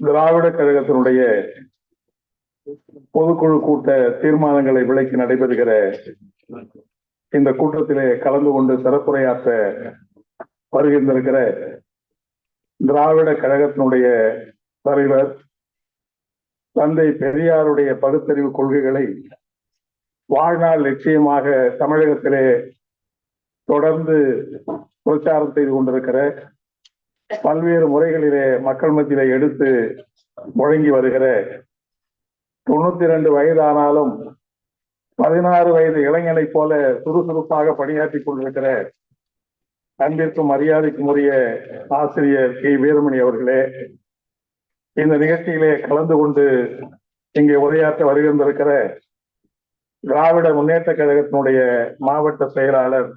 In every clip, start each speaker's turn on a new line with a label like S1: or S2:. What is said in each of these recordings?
S1: திராவிட கழகத்தினுடைய பொதுக்குழு கூட்ட தீர்மானங்களை விளக்கி நடைபெறுகிற இந்த கூட்டத்திலே கலந்து கொண்டு சிறப்புரையாற்ற வருகின்றிருக்கிற திராவிட கழகத்தினுடைய தலைவர் தந்தை பெரியாருடைய பகுத்தறிவு கொள்கைகளை வாழ்நாள் லட்சியமாக தமிழகத்திலே தொடர்ந்து பிரச்சாரம் செய்து கொண்டிருக்கிற பல்வேறு முறைகளிலே மக்கள் மத்தியிலே எடுத்து முழங்கி வருகிற தொண்ணூத்தி ரெண்டு வயதானாலும் பதினாறு வயது இளைஞனைப் போல சுறுசுறுப்பாக பணியாற்றி கொண்டிருக்கிற அன்பிற்கும் மரியாதைக்கும் உரிய ஆசிரியர் கே. வீரமணி அவர்களே இந்த நிகழ்ச்சியிலே கலந்து கொண்டு இங்கே உரையாற்ற வருகின்றிருக்கிற திராவிட முன்னேற்ற கழகத்தினுடைய மாவட்ட செயலாளர்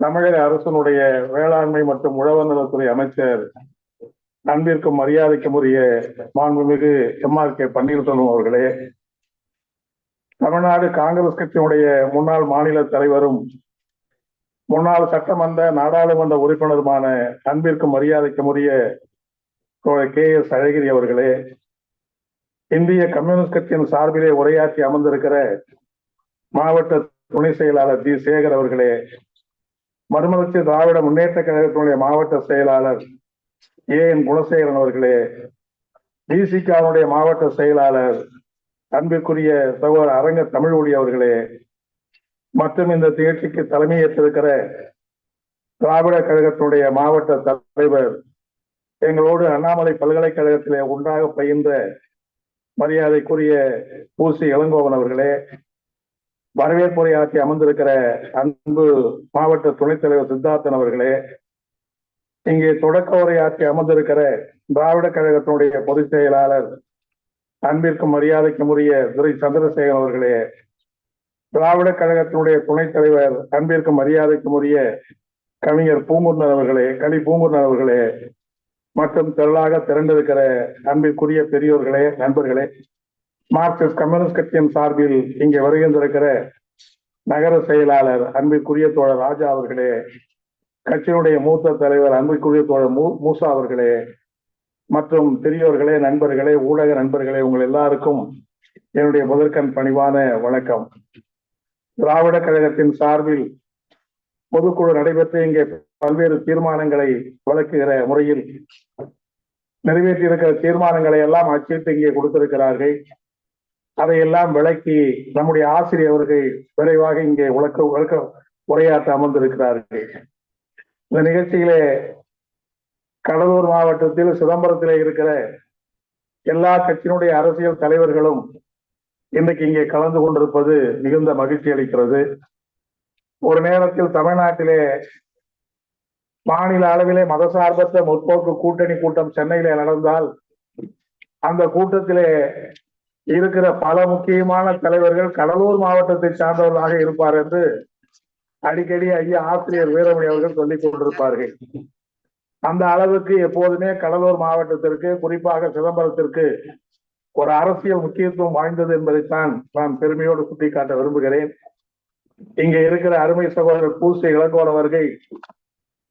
S1: தமிழக அரசனுடைய வேளாண்மை மற்றும் உழவர் நலத்துறை அமைச்சர் அன்பிற்கும் மரியாதைக்கும் உரிய மாண்புமிகு எம். ஆர். கே. பன்னீர்செல்வம் அவர்களே தமிழ்நாடு காங்கிரஸ் கட்சியினுடைய முன்னாள் மாநில தலைவரும் முன்னாள் சட்டமன்ற நாடாளுமன்ற உறுப்பினருமான அன்பிற்கும் மரியாதைக்கும் உரிய கே எஸ் அழகிரி அவர்களே இந்திய கம்யூனிஸ்ட் கட்சியின் சார்பிலே உரையாற்றி அமர்ந்திருக்கிற மாவட்ட துணை செயலாளர் டி சேகர் அவர்களே மறுமலர்ச்சி திராவிட முன்னேற்ற கழகத்தினுடைய மாவட்ட செயலாளர் ஏ. என். குணசேகரன் அவர்களே டிசிகாவுடைய மாவட்ட செயலாளர் அன்பிற்குரிய சகோதரர் அரங்க தமிழ் ஒளி அவர்களே மற்றும் இந்த நிகழ்ச்சிக்கு தலைமையேற்றிருக்கிற திராவிட கழகத்தினுடைய மாவட்ட தலைவர் எங்களோடு அண்ணாமலை பல்கலைக்கழகத்திலே ஒன்றாக பயின்ற மரியாதைக்குரிய பூசி இளங்கோவன் அவர்களே வரவேற்புரை ஆற்றி அமர்ந்திருக்கிற அன்பு மாவட்ட துணைத் தலைவர் சித்தார்த்தன் அவர்களே இங்கே தொடக்க உரையாற்றி அமர்ந்திருக்கிற திராவிட கழகத்தினுடைய பொதுச் செயலாளர் அன்பிற்கும் மரியாதைக்கும் உரிய துரை சந்திரசேகர் அவர்களே திராவிட கழகத்தினுடைய துணைத் தலைவர் அன்பிற்கும் மரியாதைக்கும் உரிய கவிஞர் பூங்குர்ணன் அவர்களே கலி பூங்குர்ணன் அவர்களே மற்றும் திரளாக திரண்டிருக்கிற அன்பிற்குரிய பெரியோர்களே நண்பர்களே மார்க்சிஸ்ட் கம்யூனிஸ்ட் கட்சியின் சார்பில் இங்கே வருகின்றிருக்கிற நகர செயலாளர் அன்பிற்குரிய தோழர் ராஜா அவர்களே கட்சியினுடைய மூத்த தலைவர் அன்பிற்குரிய தோழர் மூ மூசா அவர்களே மற்றும் பெரியோர்களே நண்பர்களே ஊடக நண்பர்களே உங்கள் எல்லாருக்கும் என்னுடைய முதற்கண் பணிவான வணக்கம். திராவிட கழகத்தின் சார்பில் பொதுக்குழு நடைபெற்று இங்கே பல்வேறு தீர்மானங்களை வழக்குகிற முறையில் நிறைவேற்றியிருக்கிற தீர்மானங்களை எல்லாம் அச்சிட்டு இங்கே கொடுத்திருக்கிறார்கள். அதையெல்லாம் விளக்கி நம்முடைய ஆசிரியர் அவர்கள் விரைவாக இங்கே உலக்க உலக்க உரையாற்ற அமர்ந்திருக்கிறார்கள். இந்த நிகழ்ச்சியிலே கடலூர் மாவட்டத்தில் சிதம்பரத்திலே இருக்கிற எல்லா கட்சியினுடைய அரசியல் தலைவர்களும் இன்றைக்கு இங்கே கலந்து கொண்டிருப்பது மிகுந்த மகிழ்ச்சி அளிக்கிறது. ஒரு நேரத்தில் தமிழ்நாட்டிலே மாநில அளவிலே மதசார்பற்ற முற்போக்கு கூட்டணி கூட்டம் சென்னையிலே நடந்தால் அந்த கூட்டத்திலே இருக்கிற பல முக்கியமான தலைவர்கள் கடலூர் மாவட்டத்தை சார்ந்தவர்களாக இருப்பார் என்று அடிக்கடி ஐயா ஆசிரியர் வீரமணி அவர்கள் சொல்லிக் கொண்டிருப்பார்கள். அந்த அளவுக்கு எப்போதுமே கடலூர் மாவட்டத்திற்கு குறிப்பாக சிதம்பரத்திற்கு ஒரு அரசியல் முக்கியத்துவம் வாய்ந்தது என்பதைத்தான் நான் பெருமையோடு சுட்டிக்காட்ட விரும்புகிறேன். இங்க இருக்கிற அருமை சகோதரர் பூசி இளங்கோன் அவர்கள்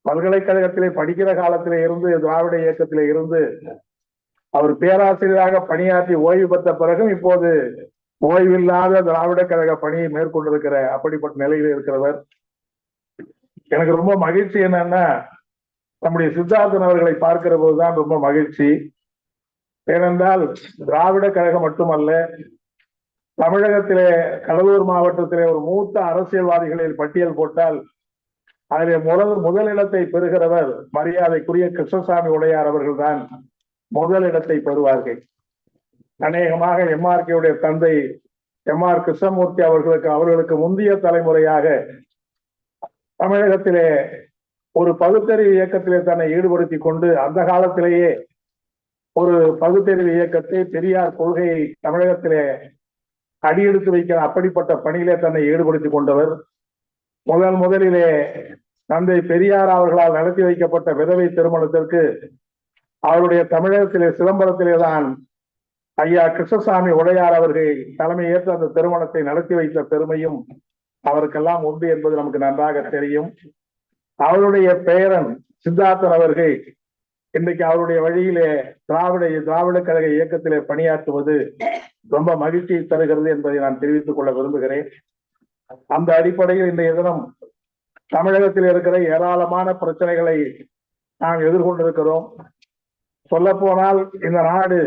S1: பல்கலைக்கழகத்திலே படிக்கிற காலத்திலே இருந்து திராவிட இயக்கத்திலே இருந்து அவர் பேராசிரியராக பணியாற்றி ஓய்வு பெற்ற பிறகும் இப்போது ஓய்வில்லாத திராவிட கழக பணியை மேற்கொண்டிருக்கிற அப்படிப்பட்ட நிலையில் இருக்கிறவர். எனக்கு ரொம்ப மகிழ்ச்சி என்னன்னா நம்முடைய சித்தார்த்தன் அவர்களை பார்க்கிற போதுதான் ரொம்ப மகிழ்ச்சி. ஏனென்றால் திராவிட கழகம் மட்டுமல்ல தமிழகத்திலே கடலூர் மாவட்டத்திலே ஒரு மூத்த அரசியல்வாதிகளில் பட்டியல் போட்டால் அதிலே முதல் முதலிடத்தை பெறுகிறவர் மரியாதைக்குரிய கிருஷ்ணசாமி உடையார் அவர்கள்தான் முதல் இடத்தை பெறுவார்கள். அநேகமாக எம்ஆர்கேவுடைய தந்தை எம் ஆர் கிருஷ்ணமூர்த்தி அவர்களுக்கு அவர்களுக்கு முந்தைய தலைமுறையாக தமிழகத்திலே ஒரு பகுத்தறிவு இயக்கத்திலே தன்னை ஈடுபடுத்தி கொண்டு அந்த காலத்திலேயே ஒரு பகுத்தறிவு இயக்கத்தை பெரியார் கொள்கையை தமிழகத்திலே அடியெடுத்து வைக்கிற அப்படிப்பட்ட பணியிலே தன்னை ஈடுபடுத்தி கொண்டவர். முதல் முதலிலே தந்தை பெரியார் அவர்களால் நடத்தி வைக்கப்பட்ட விதவை திருமணத்திற்கு அவருடைய தமிழகத்திலே சிதம்பரத்திலே தான் ஐயா கிருஷ்ணசாமி உடையார் அவர்கள் தலைமையேற்று அந்த திருமணத்தை நடத்தி வைத்த பெருமையும் அவருக்கெல்லாம் உண்டு என்பது நமக்கு நன்றாக தெரியும். அவருடைய பேரன் சித்தார்த்தன் அவர்கள் இன்றைக்கு அவருடைய வழியிலே திராவிட திராவிட கழக இயக்கத்திலே பணியாற்றுவது ரொம்ப மகிழ்ச்சியை தருகிறது என்பதை நான் தெரிவித்துக் கொள்ள விரும்புகிறேன். அந்த அடிப்படையில் இன்றைய தினம் தமிழகத்தில் இருக்கிற ஏராளமான பிரச்சனைகளை நாம் எதிர்கொண்டிருக்கிறோம். சொல்ல போனால் இந்த நாடு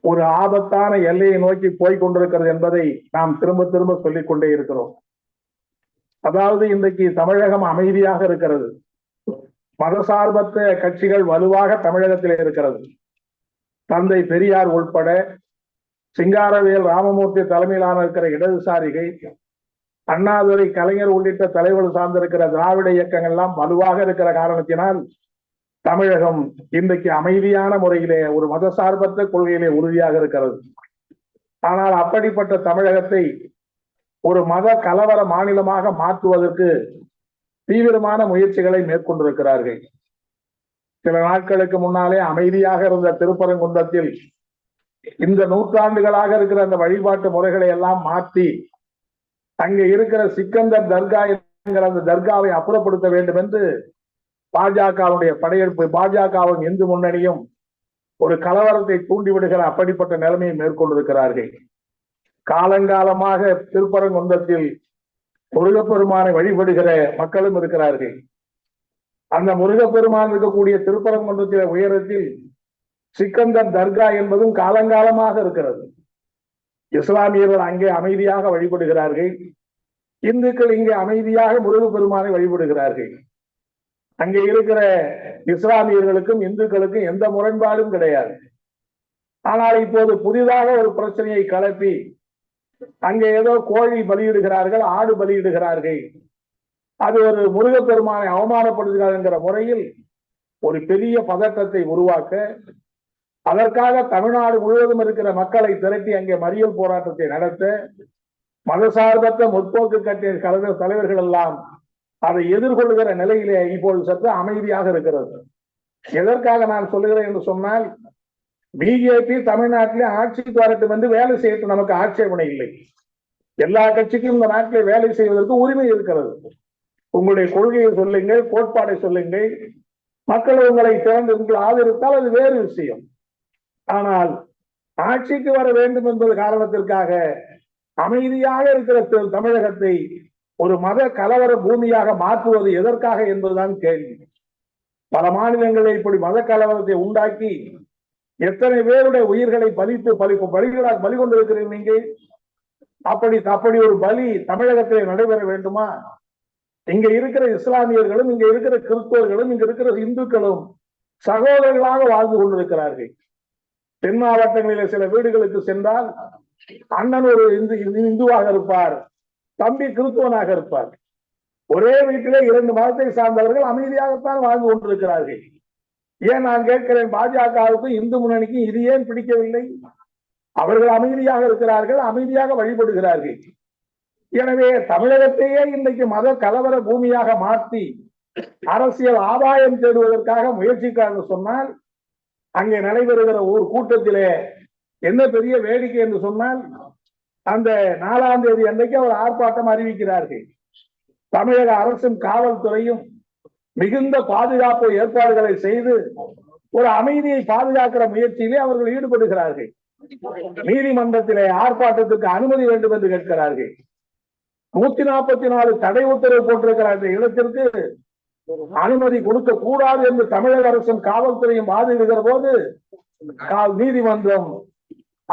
S1: ஒரு ஆபத்தான எல்லையை நோக்கி போய் கொண்டிருக்கிறது என்பதை நாம் திரும்ப திரும்ப சொல்லிக் கொண்டே இருக்கிறோம். அதாவது இன்றைக்கு தமிழகம் அமைதியாக இருக்கிறது. மதசார்பற்ற கட்சிகள் வலுவாக தமிழகத்தில் இருக்கிறது. தந்தை பெரியார் உள்பட சிங்காரவேல் ராமமூர்த்தி தலைமையிலான இருக்கிற இடதுசாரிகள் அண்ணாதுரை கலைஞர் உள்ளிட்ட தலைவர்கள் சார்ந்திருக்கிற திராவிட இயக்கங்கள் எல்லாம் வலுவாக இருக்கிற காரணத்தினால் தமிழகம் இன்றைக்கு அமைதியான முறையிலே ஒரு மதசார்பற்ற கொள்கையிலே உறுதியாக இருக்கிறது. ஆனால் அப்படிப்பட்ட தமிழகத்தை ஒரு மத கலவர மாநிலமாக மாற்றுவதற்கு தீவிரமான முயற்சிகளை மேற்கொண்டிருக்கிறார்கள். சில நாட்களுக்கு முன்னாலே அமைதியாக இருந்த திருப்பரங்குன்றத்தில் இந்த நூற்றாண்டுகளாக இருக்கிற அந்த வழிபாட்டு முறைகளை எல்லாம் மாற்றி அங்கே இருக்கிற சிக்கந்தர் தர்கா என்கிற அந்த தர்காவை அப்புறப்படுத்த வேண்டும் என்று பாஜகவுடைய படையெடுப்பு பாஜகவும் இந்து முன்னணியும் ஒரு கலவரத்தை தூண்டிவிடுகிற அப்படிப்பட்ட நிலைமையை மேற்கொண்டிருக்கிறார்கள். காலங்காலமாக திருப்பரங்குன்றத்தில் முருகப்பெருமானை வழிபடுகிற மக்களும் இருக்கிறார்கள். அந்த முருகப்பெருமான் இருக்கக்கூடிய திருப்பரங்குன்றத்தில உயரத்தில் சிக்கந்தர் தர்கா என்பதும் காலங்காலமாக இருக்கிறது. இஸ்லாமியர்கள் அங்கே அமைதியாக வழிபடுகிறார்கள். இந்துக்கள் இங்கே அமைதியாக முருகப்பெருமானை வழிபடுகிறார்கள். அங்கே இருக்கிற இஸ்லாமியர்களுக்கும் இந்துக்களுக்கும் எந்த முரண்பாடும் கிடையாது. ஆனால் இப்போது புதிதாக ஒரு பிரச்சனையை கலப்பி அங்கே ஏதோ கோழி பலியிடுகிறார்கள் ஆடு பலியிடுகிறார்கள். அது ஒரு முருகப்பெருமானை அவமானப்படுத்துகிறார் என்கிற முறையில் ஒரு பெரிய பதட்டத்தை உருவாக்க அதற்காக தமிழ்நாடு முழுவதும் இருக்கிற மக்களை திரட்டி அங்கே மறியல் போராட்டத்தை நடத்த மதசார்பற்ற முற்போக்கு கட்சி கலைஞர் தலைவர்கள் எல்லாம் அதை எதிர்கொள்கிற நிலையிலே இப்போது சற்று அமைதியாக இருக்கிறது. எதற்காக நான் சொல்லுகிறேன் என்று சொன்னால் பிஜேபி தமிழ்நாட்டிலே ஆட்சிக்கு வரட்டும் வந்து வேலை செய்யறது நமக்கு ஆட்சேபனை இல்லை. எல்லா கட்சிக்கும் இந்த நாட்டிலே வேலை செய்வதற்கு உரிமை இருக்கிறது. உங்களுடைய கொள்கையை சொல்லுங்கள் கோட்பாடை சொல்லுங்கள். மக்கள் உங்களை திறந்து ஆதரித்தால் அது வேறு விஷயம். ஆனால் ஆட்சிக்கு வர வேண்டும் என்பது காரணத்திற்காக அமைதியாக இருக்கிற தமிழகத்தை ஒரு மத கலவர பூமியாக மாற்றுவது எதற்காக என்பதுதான் கேள்வி. பல மாநிலங்களில் இப்படி மத கலவரத்தை உண்டாக்கி எத்தனை பேருடைய உயிர்களை பலித்து பலி பலிகளாக பலி கொண்டிருக்கிறீர்கள் நீங்கள்? அப்படி அப்படி ஒரு பலி தமிழகத்திலே நடைபெற வேண்டுமா? இங்க இருக்கிற இஸ்லாமியர்களும் இங்க இருக்கிற கிறிஸ்தவர்களும் இங்க இருக்கிற இந்துக்களும் சகோதரர்களாக வாழ்ந்து கொண்டிருக்கிறார்கள். தென் மாவட்டங்களிலே சில வீடுகளுக்கு சென்றால் அண்ணன் ஒரு இந்து இந்துவாக இருப்பார் தம்பி கிறிஸ்துவனாக இருப்பார். ஒரே வீட்டிலே இரண்டு மதத்தை சார்ந்தவர்கள் அமைதியாகத்தான் வாழ்ந்து கொண்டிருக்கிறார்கள். ஏன் நான் கேட்கிறேன்? பாஜகவுக்கும் இந்து முன்னணிக்கும் இது ஏன் பிடிக்கவில்லை? அவர்கள் அமைதியாக இருக்கிறார்கள் அமைதியாக வழிபடுகிறார்கள். எனவே தமிழகத்தையே இன்றைக்கு மத கலவர பூமியாக மாற்றி அரசியல் ஆதாயம் தேடுவதற்காக முயற்சிக்காக சொன்னால் அங்கே நடைபெறுகிற ஒரு கூட்டத்திலே என்ன பெரிய வேடிக்கை என்று சொன்னால் அந்த நாலாம் தேதி அன்றைக்கு அவர் ஆர்ப்பாட்டம் அறிவிக்கிறார்கள். தமிழக அரசும் காவல்துறையும் மிகுந்த பாதுகாப்பு ஏற்பாடுகளை செய்து ஒரு அமைதியை பாதுகாக்கிற முயற்சியிலே அவர்கள் ஈடுபடுகிறார்கள். நீதிமன்றத்திலே ஆர்ப்பாட்டத்துக்கு அனுமதி வேண்டும் என்று கேட்கிறார்கள். நூத்தி நாற்பத்தி நாலு தடை உத்தரவு போட்டிருக்கிற அந்த இடத்திற்கு அனுமதி கொடுக்க கூடாது என்று தமிழக அரசும் காவல்துறையும் வாதிடுகிற போது நீதிமன்றம்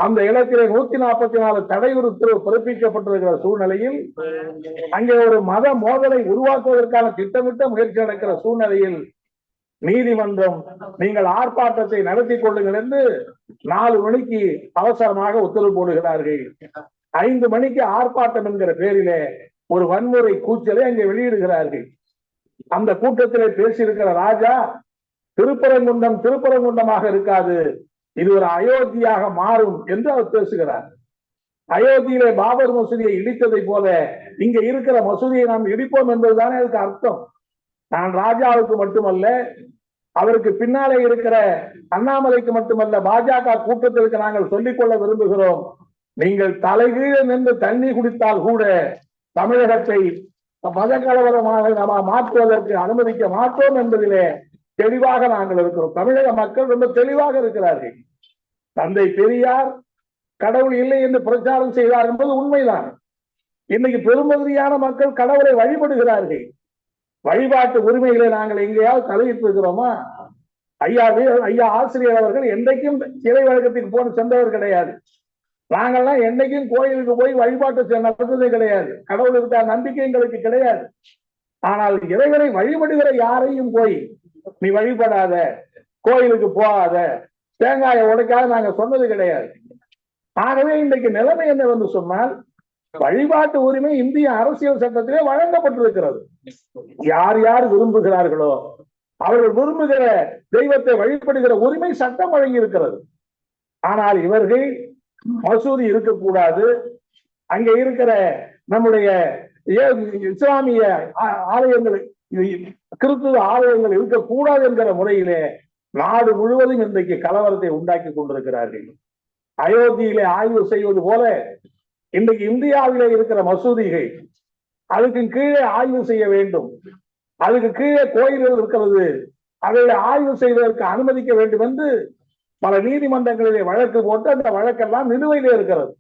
S1: அந்த இடத்திலே நூத்தி நாற்பத்தி நாலு தடை உத்தரவு பிறப்பிக்கப்பட்டிருக்கிற சூழ்நிலையில் அங்கே ஒரு மத மோதலை உருவாக்குவதற்கான திட்டமிட்ட முயற்சி நடக்கிற சூழ்நிலையில் நீதிமன்றம் நீங்கள் ஆர்ப்பாட்டத்தை நடத்தி கொள்ளுங்கள் என்று நாலு மணிக்கு அவசரமாக உத்தரவு போடுகிறார்கள். ஐந்து மணிக்கு ஆர்ப்பாட்டம் என்கிற பேரிலே ஒரு வன்முறை கூச்சலை அங்கே வெளியிடுகிறார்கள். அந்த கூட்டத்திலே பேசியிருக்கிற ராஜா திருப்பரங்குன்றம் திருப்பரங்குன்றமாக இருக்காது. இது ஒரு அயோத்தியாக மாறும் என்று அவர் பேசுகிறார். அயோத்தியிலே பாபர் மசூதியை இடித்ததை போல இங்க இருக்கிற மசூதியை நாம் இடிப்போம் என்பதுதானே அதுக்கு அர்த்தம். நான் ராஜாவுக்கு மட்டுமல்ல அவருக்கு பின்னாலே இருக்கிற அண்ணாமலைக்கு மட்டுமல்ல பாஜக கூட்டத்திற்கு நாங்கள் சொல்லிக்கொள்ள விரும்புகிறோம். நீங்கள் தலைகீழ நின்று தண்ணி குடித்தால் கூட தமிழகத்தை மத கலவரமாக நாம் மாற்றுவதற்கு அனுமதிக்க மாட்டோம் என்பதிலே தெளிவாக நாங்கள் இருக்கிறோம். தமிழக மக்கள் ரொம்ப தெளிவாக இருக்கிறார்கள். தந்தை பெரியார் கடவுள் இல்லை என்று பிரச்சாரம் செய்தார் என்பது உண்மைதான். இன்னைக்கு பெரும்பகுதியான மக்கள் கடவுளை வழிபடுகிறார்கள். வழிபாட்டு உரிமைகளை நாங்கள் எங்கேயாவது தலையிட்டு இருக்கிறோமா? ஐயா ஐயா ஆசிரியர் அவர்கள் என்றைக்கும் சிறை வழக்கத்துக்கு போன சென்றவர் கிடையாது. நாங்கள்லாம் என்னைக்கும் கோயிலுக்கு போய் வழிபாட்டு செ- நடந்ததே கிடையாது. கடவுள் இருக்க நம்பிக்கை எங்களுக்கு கிடையாது. ஆனால் இறைவனை வழிபடுகிற யாரையும் போய் நீ வழிபடாத கோயிலுக்கு போகாத தேங்காயை உடைக்காத நாங்க சொன்னது கிடையாது. ஆகவே இன்றைக்கு நிலைமை என்னவென்று சொன்னால் வழிபாட்டு உரிமை இந்திய அரசியல் சட்டத்திலே வழங்கப்பட்டிருக்கிறது. யார் யார் விரும்புகிறார்களோ அவர்கள் விரும்புகிற தெய்வத்தை வழிபடுகிற உரிமை சட்டம் வழங்கி இருக்கிறது ஆனால் இவர்கள் மசூதி இருக்கக்கூடாது. அங்கே இருக்கிற நம்முடைய இஸ்லாமிய ஆலயங்கள் கிறிஸ்துவ ஆலயங்கள் இருக்கக்கூடாது என்கிற முறையிலே நாடு முழுவதும் இன்றைக்கு கலவரத்தை உண்டாக்கி கொண்டிருக்கிறார்கள். அயோத்தியிலே ஆய்வு செய்வது போல இன்றைக்கு இந்தியாவிலே இருக்கிற மசூதிகள் அதுக்கு கீழே ஆய்வு செய்ய வேண்டும். அதுக்கு கீழே கோயில்கள் இருக்கிறது. அதை ஆய்வு செய்வதற்கு அனுமதிக்க வேண்டும் என்று பல நீதிமன்றங்களிலே வழக்கு போட்டு அந்த வழக்கெல்லாம் நிலுவையிலே இருக்கிறது.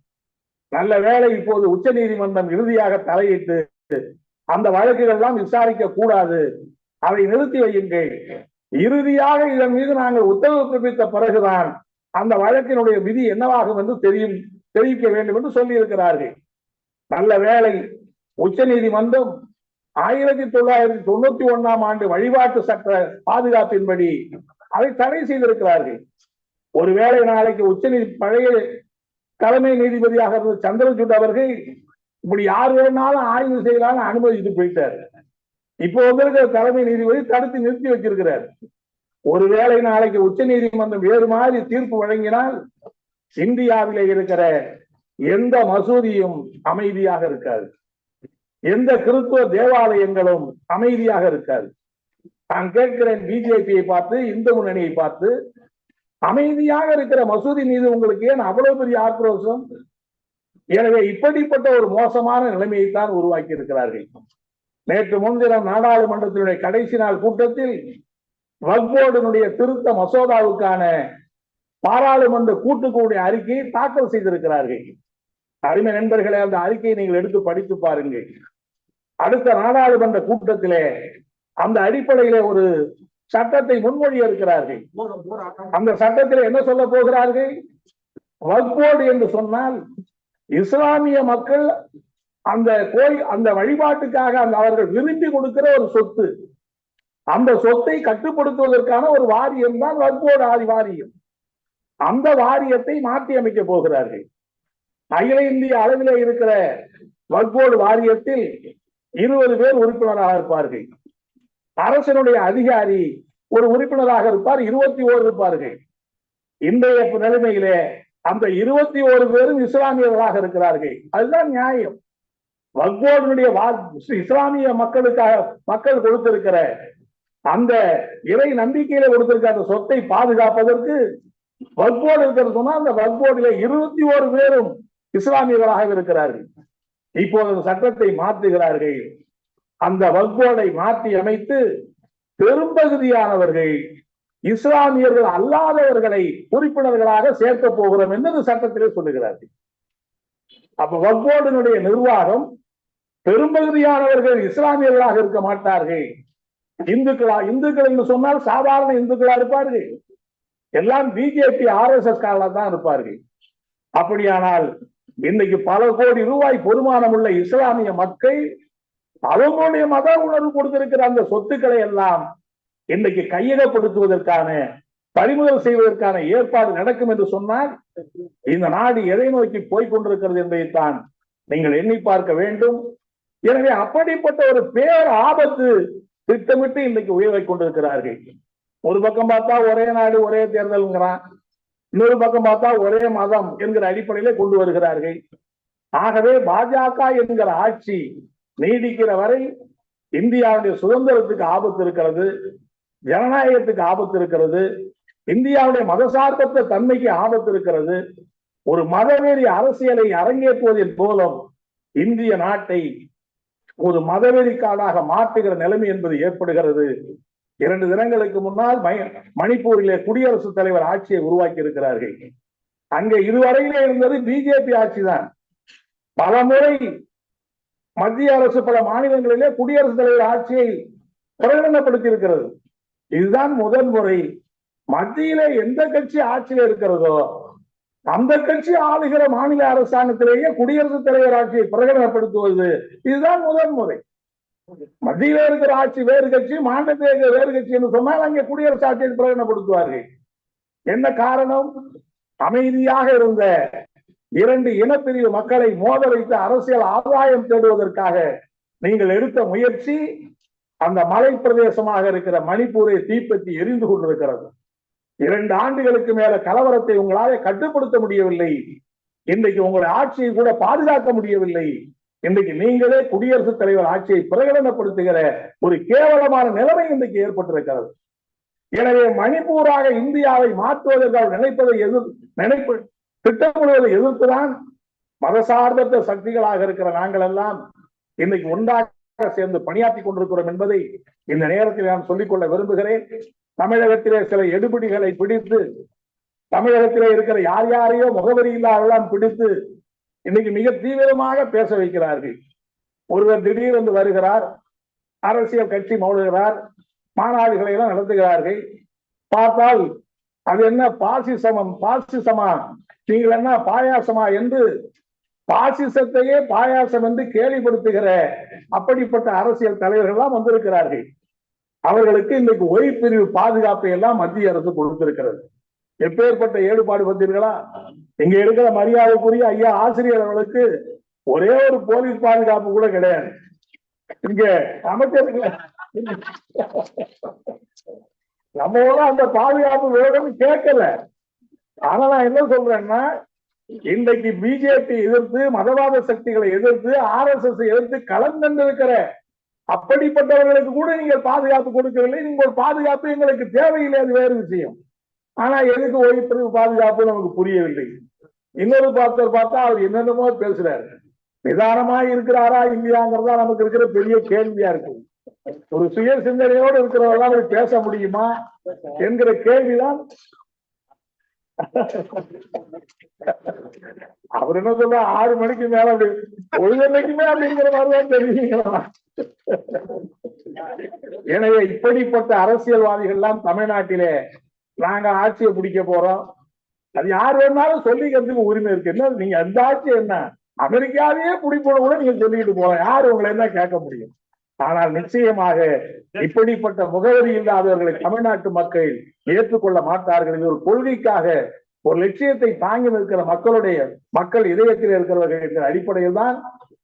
S1: நல்ல வேளை இப்போது உச்ச நீதிமன்றம் இறுதியாக தலையிட்டு அந்த வழக்குகள் எல்லாம் விசாரிக்க கூடாது. அதை நிறுத்தி வையுங்கள். இறுதியாக இதன் மீது நாங்கள் உத்தரவு பிறப்பித்த பிறகுதான் அந்த வழக்கினுடைய விதி என்னவாகும் என்று தெரியும் தெரிவிக்க வேண்டும் என்று சொல்லியிருக்கிறார்கள். நல்ல வேலை உச்ச நீதிமன்றம் ஆயிரத்தி தொள்ளாயிரத்தி தொண்ணூத்தி ஒண்ணாம் ஆண்டு வழிபாட்டு சட்ட பாதுகாப்பின்படி அதை தடை செய்திருக்கிறார்கள். ஒருவேளை நாளைக்கு உச்ச நீதி பழைய தலைமை நீதிபதியாக இருந்த சந்திரசூட் அவர்கள் இப்படி யார் வேணாலும் ஆய்வு செய்யலாம்னு அனுமதித்து போயிட்டார். இப்போ வந்திருக்கிற தலைமை நீதிபதி தடுத்து நிறுத்தி வச்சிருக்கிறார். ஒருவேளை நாளைக்கு உச்ச நீதிமன்றம் வேறு மாதிரி தீர்ப்பு வழங்கினால் இந்தியாவிலே இருக்கிற எந்த மசூதியும் அமைதியாக இருக்காது. எந்த கிறிஸ்துவ தேவாலயங்களும் அமைதியாக இருக்காது. நான் கேட்கிறேன் பிஜேபியை பார்த்து இந்து முன்னணியை பார்த்து அமைதியாக இருக்கிற மசூதி மீது உங்களுக்கு ஏன் அவ்வளவு பெரிய ஆக்ரோஷம்? எனவே இப்படிப்பட்ட ஒரு மோசமான நிலைமையை தான் உருவாக்கி இருக்கிறார்கள் நேற்று முன்தினம் நாடாளுமன்றத்தினுடைய கடைசி நாள் கூட்டத்தில் வக்போர்டினுடைய திருத்த மசோதாவுக்கான பாராளுமன்ற கூட்டுக்குடைய அறிக்கையை தாக்கல் செய்திருக்கிறார்கள். அருமை நண்பர்களே அந்த அறிக்கையை நீங்கள் எடுத்து படித்து பாருங்கள். அடுத்த நாடாளுமன்ற கூட்டத்திலே அந்த அடிப்படையிலே ஒரு சட்டத்தை முன்மொழிய இருக்கிறார்கள். அந்த சட்டத்தில் என்ன சொல்ல போகிறார்கள்? வக்போர்டு என்று சொன்னால் இஸ்லாமிய மக்கள் அந்த கோயில் அந்த வழிபாட்டுக்காக அந்த அவர்கள் விரும்பி கொடுக்கிற ஒரு சொத்து. அந்த சொத்தை கட்டுப்படுத்துவதற்கான ஒரு வாரியம் தான் வக்போர்டு ஆதி வாரியம் அந்த வாரியத்தை மாற்றி அமைக்க போகிறார்கள். அகில இந்திய அளவிலே இருக்கிற வர்க்கோடு வாரியத்தில் இருபது பேர் உறுப்பினராக இருப்பார்கள். அரசனுடைய அதிகாரி ஒரு உறுப்பினராக இருப்பார் இருபத்தி ஓர் இருப்பார்கள். இன்றைய நிலைமையிலே அந்த இருபத்தி ஓரு பேரும் இஸ்லாமியர்களாக இருக்கிறார்கள். அதுதான் நியாயம். வக்போர்டுடைய இஸ்லாமிய மக்களுக்காக மக்கள் கொடுத்திருக்கிற அந்த இறை நம்பிக்கையில கொடுத்திருக்க அந்த சொத்தை பாதுகாப்பதற்கு வக்போர்டு இருக்கிறது சொன்னா அந்த வக்போர்டிலே இருபத்தி ஓரு பேரும் இஸ்லாமியர்களாக இருக்கிறார்கள். இப்போது அந்த சட்டத்தை மாற்றுகிறார்கள். அந்த வக்போர்டை மாற்றி அமைத்து பெரும்பகுதியானவர்கள் இஸ்லாமியர்கள் அல்லாதவர்களை உறுப்பினர்களாக சேர்க்க போகிறோம் என்று சட்டத்திலே சொல்லுகிறார்கள். அப்ப வக்போர்டினுடைய நிர்வாகம் பெரும்பகுதியானவர்கள் இஸ்லாமியர்களாக இருக்க மாட்டார்கள். இந்துக்களா இந்துக்கள் என்று சொன்னால் சாதாரண இந்துக்களா இருப்பார்கள். எல்லாம் பிஜேபி ஆர் எஸ் எஸ் தான் இருப்பார்கள். அப்படியானால் இன்னைக்கு பல கோடி ரூபாய் பொறுமானம் உள்ள இஸ்லாமிய மக்கள் அவங்களுடைய மத உணர்வு கொடுத்திருக்கிற அந்த சொத்துக்களை எல்லாம் இன்னைக்கு கையகப்படுத்துவதற்கான பறிமுதல் செய்வதற்கான ஏற்பாடு நடக்கும் என்று சொன்னால் இந்த நாடு எதை நோக்கி போய்கொண்டிருக்கிறது என்பதைத்தான் நீங்கள் எண்ணி பார்க்க வேண்டும். எனவே அப்படிப்பட்ட ஒரு பேர் ஆபத்து திட்டமிட்டு இன்னைக்கு உயர்வை கொண்டிருக்கிறார்கள். ஒரு பக்கம் பார்த்தா ஒரே நாடு ஒரே தேர்தல்ங்கிறான். இன்னொரு பக்கம் பார்த்தா ஒரே மதம் என்கிற அடிப்படையிலே கொண்டு வருகிறார்கள். ஆகவே பாஜக என்கிற ஆட்சி நீடிக்கிற வரை இந்தியாவுடைய சுதந்திரத்துக்கு ஆபத்து இருக்கிறது ஜனநாயகத்துக்கு ஆபத்து இருக்கிறது இந்தியாவுடைய மதசார்பற்ற தன்மைக்கு ஆபத்து இருக்கிறது ஒரு மதவெறி அரசியலை அரங்கேற்றுவதன் மூலம் இந்திய நாட்டை ஒரு மதவெறி காடாக மாற்றுகிற நிலைமை என்பது ஏற்படுகிறது. இரண்டு தினங்களுக்கு முன்னால் மணிப்பூரிலே குடியரசுத் தலைவர் ஆட்சியை உருவாக்கி இருக்கிறார்கள் அங்கே இதுவரையிலே இருந்தது பிஜேபி ஆட்சி தான் பல முறை மத்திய அரசு பல மாநிலங்களிலே குடியரசுத் தலைவர் ஆட்சியை பிரகடனப்படுத்தி இருக்கிறது இதுதான் முதல் முறை. மத்தியிலே எந்த கட்சி ஆட்சியில இருக்கிறதோ அந்த கட்சி ஆளுகிற மாநில அரசாங்கத்திலேயே குடியரசுத் தலைவர் ஆட்சியை பிரகடனப்படுத்துவது. இதுதான் முதன்முறை மத்தியில இருக்கிற ஆட்சி வேறு கட்சி மாநிலத்தில் இருக்கிற வேறு கட்சி என்று சொன்னால் அங்கே குடியரசு ஆட்சியை பிரகடனப்படுத்துவார்கள். என்ன காரணம்? அமைதியாக இருந்த இரண்டு இனப்பிரிவு மக்களை மோத வைத்து அரசியல் ஆதாயம் தேடுவதற்காக நீங்கள் எடுத்த முயற்சி அந்த மலை பிரதேசமாக இருக்கிற மணிப்பூரை தீப்பற்றி எரிந்து கொண்டிருக்கிறது. இரண்டு ஆண்டுகளுக்கு மேல கலவரத்தை உங்களால கட்டுப்படுத்த முடியவில்லை. இன்றைக்கு உங்களுடைய ஆட்சியை கூட பாதுகாக்க முடியவில்லை. இன்றைக்கு நீங்களே குடியரசுத் தலைவர் ஆட்சியை பிரகடனப்படுத்துகிற ஒரு கேவலமான நிலைமை இன்றைக்கு ஏற்பட்டிருக்கிறது. எனவே மணிப்பூராக இந்தியாவை மாற்றுவதற்காக நினைப்பதை எதிர் நினைப்பு திட்டமிடுவதை எதிர்த்துதான் மதசார்பற்ற சக்திகளாக இருக்கிற நாங்கள் எல்லாம் இன்னைக்கு ஒன்றாக சேர்ந்து பணியாற்றி கொண்டிருக்கிறோம் என்பதை இந்த நேரத்தில் நான் சொல்லிக்கொள்ள விரும்புகிறேன். தமிழகத்திலே சில எடுபிடிகளை பிடித்து தமிழகத்திலே இருக்கிற யார் யாரையோ முகவரி இல்லாதெல்லாம் பிடித்து இன்னைக்கு மிக தீவிரமாக பேச வைக்கிறார்கள். ஒருவர் திடீரென்று வருகிறார் அரசியல் கட்சி மௌழுகிறார் மாநாடுகளை எல்லாம் நடத்துகிறார்கள். பார்த்தால் அது என்ன பாசிசமம் பாசிசமா நீங்கள் என்ன பாயாசமா என்று பாசிசத்தையே பாயாசம் என்று கேலிப்படுத்துகிற அப்படிப்பட்ட அரசியல் தலைவர்கள்லாம் வந்திருக்கிறார்கள். அவர்களுக்கு இன்றைக்கு ஓய்வு பிரிவு பாதுகாப்பை எல்லாம் மத்திய அரசு கொடுத்திருக்கிறது. எப்பேற்பட்ட ஏற்பாடு வந்தீர்களா? இங்க இருக்கிற மரியாதைக்குரிய ஐயா ஆசிரியர் அவர்களுக்கு ஒரே ஒரு போலீஸ் பாதுகாப்பு கூட கிடையாது. இங்க அமைச்சர்கள் நம்மளோட அந்த பாதுகாப்பு விவரம் கேட்கல. ஆனா நான் என்ன சொல்றேன்னா இன்றைக்கு பிஜேபி எதிர்த்து மதவாத சக்திகளை எதிர்த்து ஆர் எஸ் எஸ் எதிர்த்து களம் கண்டிருக்கிற அப்படிப்பட்டவர்களுக்கு கூட நீங்கள் பாதுகாப்பு கொடுக்கவில்லை. நீங்க ஒரு பாதுகாப்பு எங்களுக்கு தேவையில்லை அது வேறு விஷயம். ஆனா எதுக்கு ஓய்வு பாதுகாப்பு நமக்கு புரியவில்லை. இன்னொரு பார்த்தவர் பார்த்தா அவர் என்னென்னமோ பேசுறாரு. நிதானமா இருக்கிறாரா இல்லையாங்கிறதா நமக்கு இருக்கிற பெரிய கேள்வியா இருக்கு. ஒரு சுய சிந்தனையோடு இருக்கிறவர்களால் பேச முடியுமா என்கிற கேள்விதான் அவர் என்ன சொல்ல ஆறு மணிக்கு மேல அப்படி பொழுதன்னைக்குமே அப்படிங்கிற மாதிரிதான் தெரியுங்களா எனவே இப்படிப்பட்ட அரசியல்வாதிகள் எல்லாம் தமிழ்நாட்டிலே நாங்க ஆட்சியை பிடிக்க போறோம். அது யார் வேணாலும் சொல்லிக்கிறதுக்கு உரிமை இருக்கு. என்ன நீங்க அந்த ஆட்சி என்ன? அமெரிக்காவையே பிடிப்போம் கூட நீங்க சொல்லிட்டு போறோம் யார் உங்களை என்ன கேட்க முடியும்? ஆனால் நிச்சயமாக இப்படிப்பட்ட முகவரி இல்லாதவர்களை தமிழ்நாட்டு மக்கள் ஏற்றுக்கொள்ள மாட்டார்கள் இது ஒரு கொள்கைக்காக ஒரு லட்சியத்தை தாங்கி நிற்கிற மக்களுடைய மக்கள் இதயத்தில் இருக்கிறவர்கள் என்ற அடிப்படையில் தான்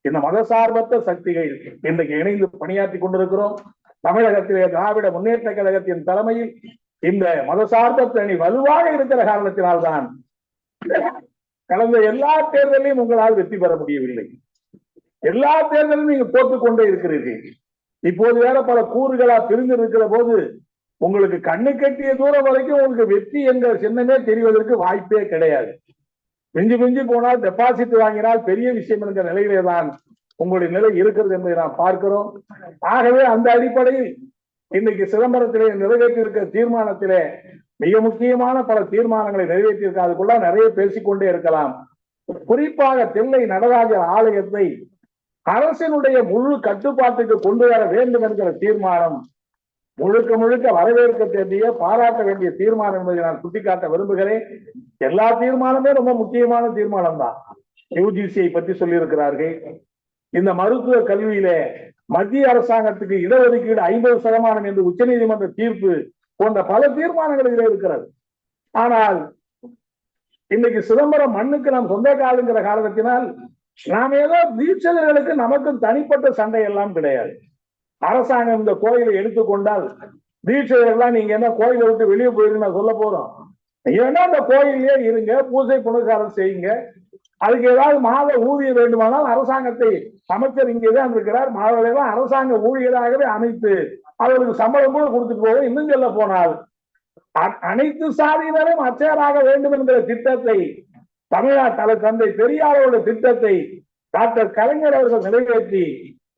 S1: இந்த மதசார்பற்ற சக்திகள் இன்றைக்கு இணைந்து பணியாற்றி கொண்டிருக்கிறோம். தமிழகத்திலே திராவிட முன்னேற்ற கழகத்தின் தலைமையில் இந்த மதசார்பற்ற அணி வலுவாக இருக்கிற காரணத்தினால்தான் கடந்த எல்லா தேர்தலையும் உங்களால் வெற்றி பெற முடியவில்லை. எல்லா தேர்தலும் நீங்க போட்டுக் கொண்டே இருக்கிறீர்கள். இப்போது வேற பல கூறுகளா பிரிந்து இருக்கிற போது உங்களுக்கு கண்ணு கட்டிய தூரம் வரைக்கும் உங்களுக்கு வெற்றி என்ற சின்னமே தெரிவதற்கு வாய்ப்பே கிடையாது. மிஞ்சி மிஞ்சி போனால் டெபாசிட் வாங்கினால் பெரிய விஷயம் என்கிற நிலையிலே தான் உங்களுடைய நிலை இருக்கிறது என்பதை நாம் பார்க்கிறோம். ஆகவே அந்த அடிப்படையில் இன்னைக்கு சிதம்பரத்திலே நிறைவேற்றியிருக்கிற தீர்மானத்திலே மிக முக்கியமான பல தீர்மானங்களை நிறைவேற்றியிருக்க அதுக்குள்ள நிறைய பேசிக்கொண்டே இருக்கலாம். குறிப்பாக தில்லை நடராஜர் ஆலயத்தை அரசினுடைய முழு கட்டுப்பாட்டுக்கு கொண்டு வர வேண்டும் என்கிற தீர்மானம் முழுக்க முழுக்க வரவேற்க வேண்டிய பாராட்ட வேண்டிய தீர்மானம் என்பதை நான் சுட்டிக்காட்ட விரும்புகிறேன். எல்லா தீர்மானமே ரொம்ப முக்கியமான தீர்மானம் தான் யூஜிசியை பற்றி சொல்லியிருக்கிறார்கள். இந்த மருத்துவ கல்வியிலே மத்திய அரசாங்கத்துக்கு இடஒதுக்கீடு ஐம்பது சதமானம் என்று உச்சநீதிமன்ற தீர்ப்பு போன்ற பல தீர்மானங்கள் இதில் இருக்கிறது. ஆனால் இன்னைக்கு சிதம்பரம் மண்ணுக்கு நாம் சொந்தக்காலுங்கிற காரணத்தினால் நாம ஏதோ தீட்சதர்களுக்கு நமக்கும் தனிப்பட்ட சண்டை எல்லாம் கிடையாது. அரசாங்கம் இந்த கோயிலை எடுத்துக்கொண்டால் தீட்சதர்கள்லாம் நீங்க என்ன கோயிலை விட்டு வெளியே போயிருங்க சொல்ல போறோம். ஏன்னா அந்த கோயிலே இருங்க பூஜை புனஸ்காரம் செய்யுங்க. அதுக்கு ஏதாவது மாத ஊதியம் வேண்டுமானால் அரசாங்கத்தை அமைச்சர் இங்கேதான் இருக்கிறார். மாதவெல்லாம் அரசாங்க ஊழியராகவே அமைத்து அவருக்கு சம்பளம் கூட கொடுத்துட்டு போக இன்னும் சொல்ல போனால் அனைத்து சாதியினரும் அச்சராக வேண்டும் என்கிற திட்டத்தை தமிழ்நாட்டு தலை தந்தை பெரியாரோட திட்டத்தை டாக்டர் கலைஞர் அவர்கள் நிறைவேற்றி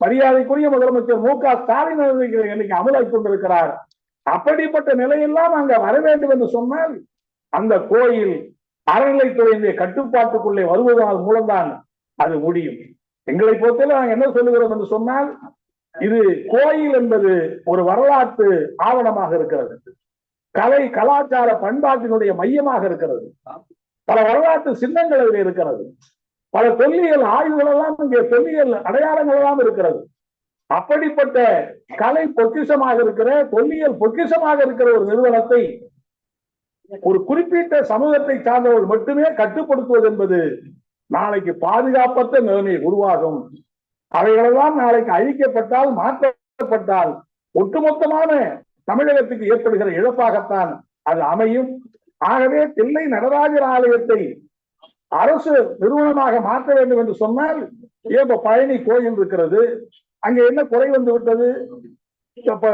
S1: மரியாதைக்குரிய முதலமைச்சர் மு க ஸ்டாலின் அவர்கள் இன்னைக்கு அமலாக்கி கொண்டிருக்கிறார். அப்படிப்பட்ட நிலையெல்லாம் அங்க வர வேண்டும் என்று சொன்னால் அந்த கோயில் அறநிலைத்துறையினுடைய கட்டுப்பாட்டுக்குள்ளே வருவதனால் மூலம்தான் அது முடியும். எங்களை பொறுத்தவரை நாங்கள் என்ன சொல்லுகிறோம் என்று சொன்னால் இது கோயில் என்பது ஒரு வரலாற்று ஆவணமாக இருக்கிறது. கலை கலாச்சார பண்பாட்டினுடைய மையமாக இருக்கிறது. பல வரலாற்று சின்னங்கள் அதில் இருக்கிறது. பல தொல்லியல் ஆய்வுகள் எல்லாம் இங்கே தொல்லியல் அடையாளங்கள் எல்லாம் இருக்கிறது. அப்படிப்பட்ட கலை பொக்கிஷமாக இருக்கிற தொல்லியல் பொக்கிஷமாக இருக்கிற ஒரு நிறுவனத்தை ஒரு குறிப்பிட்ட சமூகத்தை சார்ந்தவர்கள் மட்டுமே கட்டுப்படுத்துவது என்பது நாளைக்கு பாதுகாப்பற்ற நிலைமை உருவாகும். அவைகளெல்லாம் நாளைக்கு அழிக்கப்பட்டால் மாற்றப்பட்டால் ஒட்டுமொத்தமான தமிழகத்துக்கு ஏற்படுகிற இழப்பாகத்தான் அது அமையும். ஆகவே தில்லை நடராஜர் ஆலயத்தை அரசு நிறுவனமாக மாற்ற வேண்டும் என்று சொன்னால் ஏன் பழனி கோயில் இருக்கிறது. அங்க என்ன குறை வந்து விட்டது? இப்ப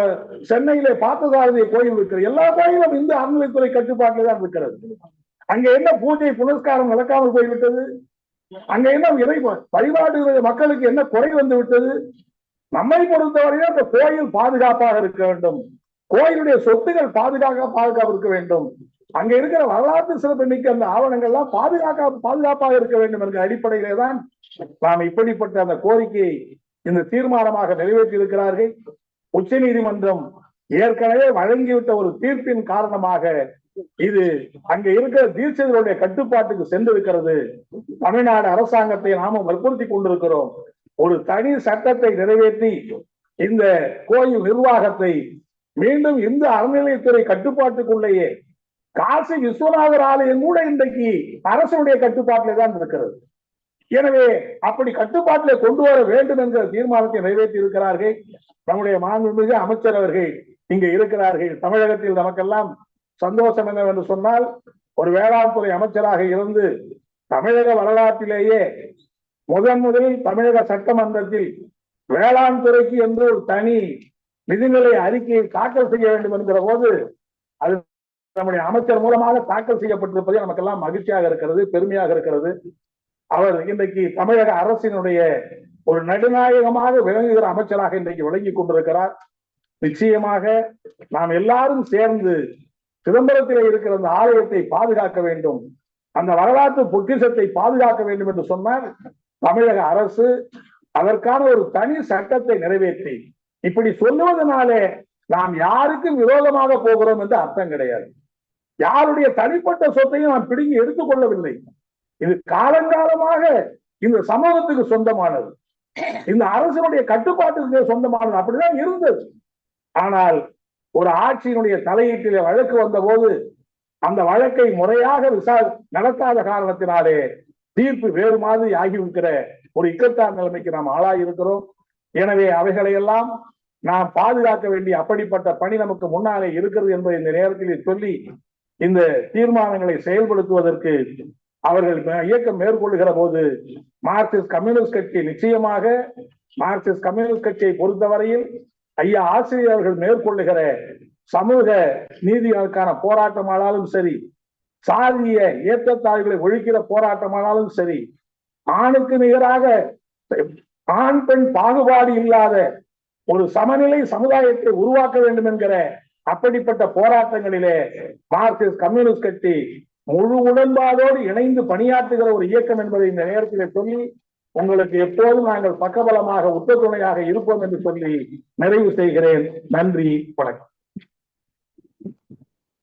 S1: சென்னையில பார்த்ததாரதிய கோயில் இருக்கிறது. எல்லா கோயிலும் இந்து அறநிலைத்துறை கட்டுப்பாட்டில் தான் இருக்கிறது. அங்க என்ன பூஜை புனஸ்காரம் நடக்காமல் போய்விட்டது? அங்க என்ன இறை வழிபாடு மக்களுக்கு என்ன குறை வந்து விட்டது? நம்மை பொறுத்தவரையில் அந்த கோயில் பாதுகாப்பாக இருக்க வேண்டும். கோயிலுடைய சொத்துகள் பாதுகாக்க பாதுகாப்பு இருக்க வேண்டும். அங்க இருக்கிற வரலாற்று சிறப்புமிக்க அந்த ஆவணங்கள்லாம் பாதுகாக்க பாதுகாப்பாக இருக்க வேண்டும் என்ற அடிப்படையிலே தான் நாம் இப்படிப்பட்ட அந்த கோரிக்கையை இந்த தீர்மானமாக நிறைவேற்றி இருக்கிறார்கள். உச்ச நீதிமன்றம் ஏற்கனவே வழங்கிவிட்ட ஒரு தீர்ப்பின் காரணமாக இது அங்க இருக்கிற தீட்சிதருடைய கட்டுப்பாட்டுக்கு சென்றிருக்கிறது. தமிழ்நாடு அரசாங்கத்தை நாம வற்புறுத்தி கொண்டிருக்கிறோம். ஒரு தனி சட்டத்தை நிறைவேற்றி இந்த கோயில் நிர்வாகத்தை மீண்டும் இந்து அறநிலையத்துறை கட்டுப்பாட்டுக்குள்ளேயே காசி விஸ்வநாதர் ஆலயம் கூட இன்றைக்கு அரசுடைய கட்டுப்பாட்டிலே தான் இருக்கிறது. எனவே அப்படி கட்டுப்பாட்டிலே கொண்டு வர வேண்டும் என்ற தீர்மானத்தை நிறைவேற்றி இருக்கிறார்கள். நம்முடைய மாண்புமிகு அமைச்சர் அவர்கள் இங்க இருக்கிறார்கள். தமிழகத்தில் நமக்கெல்லாம் சந்தோஷம் என்னவென்று சொன்னால் ஒரு வேளாண் துறை அமைச்சராக இருந்து தமிழக வரலாற்றிலேயே முதன் முதலில் தமிழக சட்டமன்றத்தில் வேளாண் துறைக்கு என்று ஒரு தனி நிதிநிலை அறிக்கையை தாக்கல் செய்ய வேண்டும் என்கிற போது அது நம்முடைய அமைச்சர் மூலமாக தாக்கல் செய்யப்பட்டிருப்பது நமக்கெல்லாம் மகிழ்ச்சியாக இருக்கிறது பெருமையாக இருக்கிறது. அவர் இன்றைக்கு தமிழக அரசினுடைய ஒரு நடுநாயகமாக விளங்குகிற அமைச்சராக இன்றைக்கு விளங்கி கொண்டிருக்கிறார். நிச்சயமாக நாம் எல்லாரும் சேர்ந்து சிதம்பரத்தில் இருக்கிற அந்த ஆலயத்தை பாதுகாக்க வேண்டும். அந்த வரலாற்று பொக்கிஷத்தை பாதுகாக்க வேண்டும் என்று சொன்னால் தமிழக அரசு அதற்கான ஒரு தனி சட்டத்தை நிறைவேற்றி இப்படி சொல்லுவதனாலே நாம் யாருக்கும் விரோதமாக போகிறோம் என்று அர்த்தம் கிடையாது. யாருடைய தனிப்பட்ட சொத்தையும் நான் பிடுங்கி எடுத்துக் கொள்ளவில்லை. இது காலங்காலமாக இந்த சமூகத்துக்கு சொந்தமானது. இந்த அரசனுடைய கட்டுப்பாட்டுக்கு சொந்தமானது. அப்படிதான் இருந்தது. ஆனால் ஒரு ஆட்சியினுடைய தலையீட்டிலே வழக்கு வந்த போது அந்த வழக்கை முறையாக விசா நடத்தாத காரணத்தினாலே தீர்ப்பு வேறு மாதிரி ஆகியிருக்கிற ஒரு இக்கட்டான நிலைமைக்கு நாம் ஆளாயிருக்கிறோம். எனவே அவைகளையெல்லாம் நாம் பாதுகாக்க வேண்டிய அப்படிப்பட்ட பணி நமக்கு முன்னாலே இருக்கிறது என்பதை இந்த நேரத்தில் சொல்லி இந்த தீர்மானங்களை செயல்படுத்துவதற்கு அவர்கள் இயக்கம் மேற்கொள்ளுகிற போது மார்க்சிஸ்ட் கம்யூனிஸ்ட் கட்சி நிச்சயமாக மார்க்சிஸ்ட் கம்யூனிஸ்ட் கட்சியை பொறுத்தவரையில் ஐயா ஆசிரியர்கள் மேற்கொள்ளுகிற சமூக நீதிகளுக்கான போராட்டமானாலும் சரி சாதிய ஏற்றத்தாழ்வுகளை ஒழிக்கிற போராட்டமானாலும் சரி ஆணுக்கு நிகராக ஆண் பெண் பாகுபாடு இல்லாத ஒரு சமநிலை சமுதாயத்தை உருவாக்க வேண்டும் என்கிற அப்படிப்பட்ட போராட்டங்களிலே மார்க்சிஸ்ட் கம்யூனிஸ்ட் கட்சி முழு உடன்பாடோடு இணைந்து பணியாற்றுகிற ஒரு இயக்கம் என்பதை இந்த நேரத்திலே சொல்லி உங்களுக்கு எப்போதும் நாங்கள் பக்கபலமாக உத்தத்துணையாக இருப்போம் என்று சொல்லி நிறைவு செய்கிறேன். நன்றி வணக்கம்.